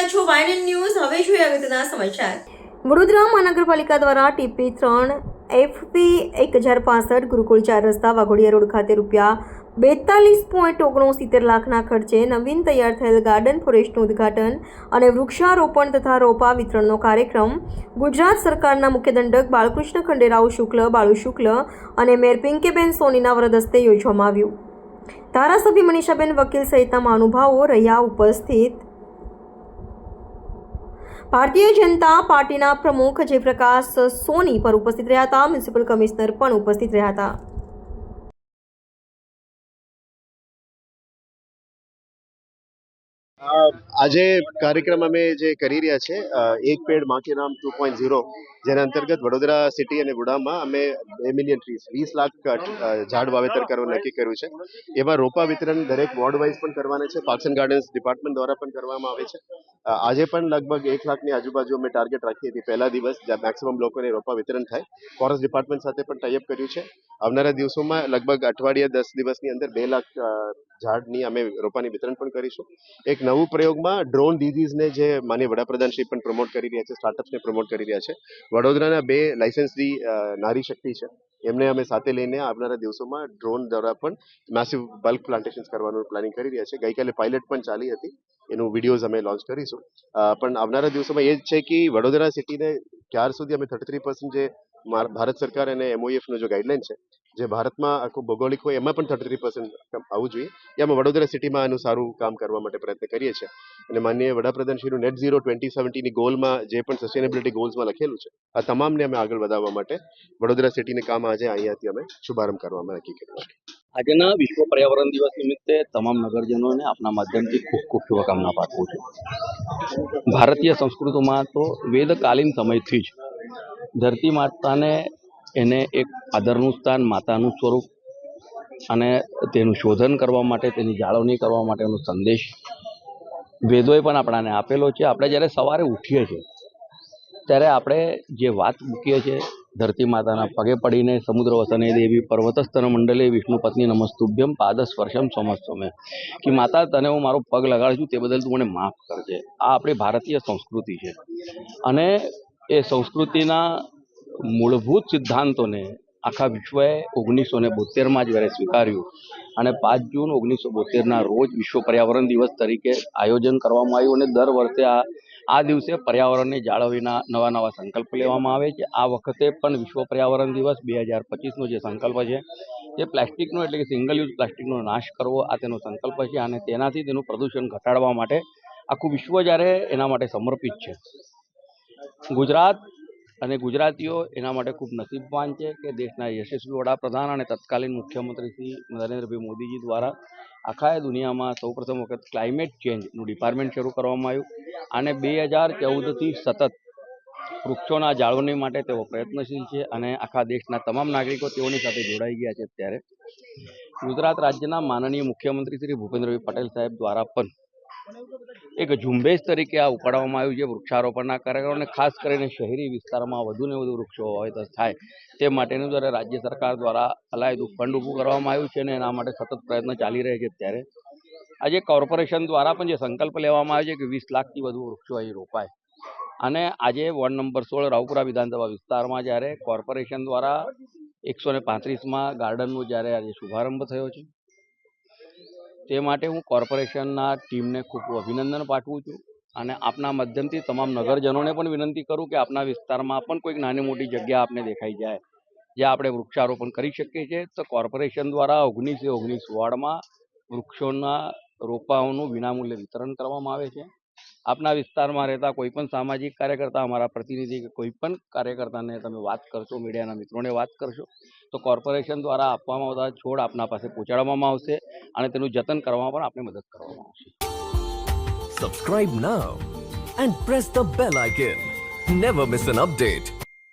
રહ્યા છો વાયનન ન્યૂઝ. હવે જોઈએ અગત્યના સમાચાર? વડોદરા મહાનગરપાલિકા દ્વારા ટીપી ત્રણ એફપી એક હજાર પાસઠ ગુરુકુળ ચાર રસ્તા વાઘોડિયા રોડ ખાતે રૂપિયા બેતાલીસ પોઈન્ટ ઓગણસિત્તેર લાખના ખર્ચે નવીન તૈયાર થયેલ ગાર્ડન ફોરેસ્ટનું ઉદ્ઘાટન અને વૃક્ષારોપણ તથા રોપા વિતરણનો કાર્યક્રમ. ગુજરાત સરકારના મુખ્ય દંડક બાળકૃષ્ણ ખંડેરાવ શુક્લ, બાળુ શુક્લ અને મેયર પિંકેબેન સોનીના વ્રદસ્તે યોજવામાં આવ્યું. ધારાસભ્ય મનીષાબેન વકીલ સહિતના મહાનુભાવો રહ્યા ઉપસ્થિત. ભારતીય જનતા પાર્ટીના પ્રમુખ જયપ્રકાશ સોની પર ઉપસ્થિત રહ્યા હતા. મ્યુનિસિપલ કમિશનર પણ ઉપસ્થિત રહ્યા હતા. આજે કાર્યક્રમ અમે જે કરી રહ્યા છે એક પેડમાં નામ ટુ પોઈન્ટ ઝીરો જેના અંતર્ગત વડોદરા સિટી અને ગુડામાં અમે બે મિલિયન ટ્રીસ વીસ લાખ ઝાડ વાવેતર કરવાનું નક્કી કર્યું છે. એમાં રોપા વિતરણ દરેક વોર્ડ વાઇઝ પણ કરવાના છે. પાર્ક્સ એન્ડ ગાર્ડન્સ ડિપાર્ટમેન્ટ દ્વારા પણ કરવામાં આવે છે. આજે પણ લગભગ એક લાખની આજુબાજુ અમે ટાર્ગેટ રાખી હતી પહેલા દિવસ, જ્યાં મેક્સિમમ લોકોને રોપા વિતરણ થાય. ફોરેસ્ટ ડિપાર્ટમેન્ટ સાથે પણ ટાઈઅપ કર્યું છે. આવનારા દિવસોમાં લગભગ અઠવાડિયા દસ દિવસની અંદર બે લાખ ઝાડની અમે રોપાની વિતરણ પણ કરીશું. એક નવું પ્રયોગમાં ડ્રોન ડિઝીઝને જે માન્ય વડાપ્રધાન શ્રી પણ પ્રમોટ કરી રહ્યા છે સ્ટાર્ટઅપ્સને પ્રમોટ કરી રહ્યા છે વડોદરાના બે લાયસન્સી નારી શક્તિ છે. એમને અમે સાથે લઈને આવનારા દિવસોમાં ડ્રોન દ્વારા પણ માસિવ બલ્ક પ્લાન્ટેશન્સ કરવાનું પ્લાનિંગ કરી રહ્યા છે. ગઈકાલે પાયલટ પણ ચાલી હતી. એનું વિડીયોઝ અમે લોન્ચ કરીશું. પણ આવનારા દિવસોમાં એ જ છે કે વડોદરા સિટીને ક્યાર સુધી અમે થર્ટી થ્રી પર્સન્ટ જે ભારત સરકાર અને એમઓએફનો જો જે ગાઈડલાઈન છે જે ભારતમાં આખું ભૌગોલિક હોય એમાં પણ થર્ટી થ્રી પર્સન્ટ આવવું જોઈએ. અમે વડોદરા સિટીમાં આનું સારું કામ કરવા માટે પ્રયત્ન કરીએ છીએ. અને માનનીય વડાપ્રધાનશ્રીનું નેટ ઝીરો ટ્વેન્ટી સેવન્ટીની ગોલમાં જે પણ સસ્ટેનેબિલિટી ગોલ્સમાં લખેલું છે, આ તમામને અમે આગળ વધારવા માટે વડોદરા સિટીને કામ આજે અહીંયાથી અમે શુભારંભ કરવામાં નક્કી કર્યું છે. આજના વિશ્વ પર્યાવરણ દિવસ નિમિત્તે તમામ નગરજનોને આપના માધ્યમથી ખૂબ ખૂબ શુભકામના પાઠવું છું. ભારતીય સંસ્કૃતિમાં તો વેદકાલીન સમયથી જ ધરતી માતાને એને એક આદરનું સ્થાન, માતાનું સ્વરૂપ અને તેનું શોધન કરવા માટે, તેની જાળવણી કરવા માટેનો સંદેશ વેદોએ પણ આપણાને આપેલો છે. આપણે જ્યારે સવારે ઉઠીએ છીએ, ત્યારે આપણે જે વાત મૂકીએ છીએ, ધરતી માતાના પગે પડીને સમુદ્ર વસને દેવી પર્વતસ્તન મંડલે, વિષ્ણુ પત્ની નમસ્તુભ્યમ પાદ સ્પર્શમ સમસ્તમે, કે માતા તને હું મારો પગ લગાડું છું, તે બદલ તું મને માફ કરજે. આ આપણી ભારતીય સંસ્કૃતિ છે. અને એ સંસ્કૃતિના મૂળભૂત સિદ્ધાંતોને આખા વિશ્વએ ઓગણીસો ને બોતેરમાં જ જ્યારે સ્વીકાર્યું અને પાંચ જૂન ઓગણીસો બોતેરના રોજ વિશ્વ પર્યાવરણ દિવસ તરીકે આયોજન કરવામાં આવ્યું અને દર વર્ષે આ આ દિવસે પર્યાવરણની જાળવણીના નવા નવા સંકલ્પ લેવામાં આવે છે. આ વખતે પણ વિશ્વ પર્યાવરણ દિવસ બે હજાર પચીસનો જે સંકલ્પ છે તે પ્લાસ્ટિકનો એટલે કે સિંગલ યુઝ પ્લાસ્ટિકનો નાશ કરવો આ તેનો સંકલ્પ છે અને તેનાથી તેનું પ્રદૂષણ ઘટાડવા માટે આખું વિશ્વ જ્યારે એના માટે સમર્પિત છે. ગુજરાત અને ગુજરાતીઓ એના માટે ખૂબ નસીબવાન છે કે દેશના યશસ્વી વડાપ્રધાન અને તત્કાલીન મુખ્યમંત્રી શ્રી નરેન્દ્રભાઈ મોદીજી દ્વારા આખા દુનિયામાં સૌપ્રથમ વખત ક્લાઇમેટ ચેન્જનું ડિપાર્ટમેન્ટ શરૂ કરવામાં આવ્યું અને બે હજાર ચૌદથી સતત વૃક્ષોના જાળવણી માટે તેઓ પ્રયત્નશીલ છે અને આખા દેશના તમામ નાગરિકો તેઓની સાથે જોડાઈ ગયા છે અત્યારે. ગુજરાત રાજ્યના માનનીય મુખ્યમંત્રી શ્રી ભૂપેન્દ્રભાઈ પટેલ સાહેબ દ્વારા પણ એક ઝુંબેશ તરીકે આ ઉપાડવામાં આવ્યું છે. વૃક્ષારોપણના કાર્યક્રમ અને ખાસ કરીને શહેરી વિસ્તારમાં વધુને વધુ વૃક્ષો વાવેતર થાય તે માટેનું જ્યારે રાજ્ય સરકાર દ્વારા અલાયદું ફંડ ઊભું કરવામાં આવ્યું છે અને એના માટે સતત પ્રયત્ન ચાલી રહ્યા છે ત્યારે આજે કોર્પોરેશન દ્વારા પણ જે સંકલ્પ લેવામાં આવ્યો છે કે વીસ લાખથી વધુ વૃક્ષો અહીં રોપાય. અને આજે વોર્ડ નંબર સોળ રાવપુરા વિધાનસભા વિસ્તારમાં જ્યારે કોર્પોરેશન દ્વારા એકસો ને પાંત્રીસમાં ગાર્ડનનો જ્યારે આજે શુભારંભ થયો છે. તે માટે હું કોર્પોરેશનના ટીમને ખૂબ અભિનંદન પાઠવું છું અને આપના માધ્યમથી તમામ નગરજનોને પણ વિનંતી કરું કે આપના વિસ્તારમાં પણ કોઈક નાની મોટી જગ્યા આપને દેખાઈ જાય. જ્યાં આપણે વૃક્ષારોપણ કરી શકીએ છીએ. તો કોર્પોરેશન દ્વારા ઓગણીસે ઓગણીસ વોર્ડમાં વૃક્ષોના રોપાઓનું વિનામૂલ્યે વિતરણ કરવામાં આવે છે. આપના વિસ્તારમાં રહેતા કોઈ પણ સામાજિક કાર્યકર્તા, અમારા પ્રતિનિધિ કે કોઈ પણ કાર્યકર્તાને તમે વાત કરશો, મીડિયાના મિત્રોને વાત કરશો, તો કોર્પોરેશન દ્વારા આપવામાં આવતા છોડ આપના પાસે પહોંચાડવામાં આવશે અને તેનું જતન કરવામાં પણ આપને મદદ કરવામાં આવશે subscribe now and press the bell icon never miss an update.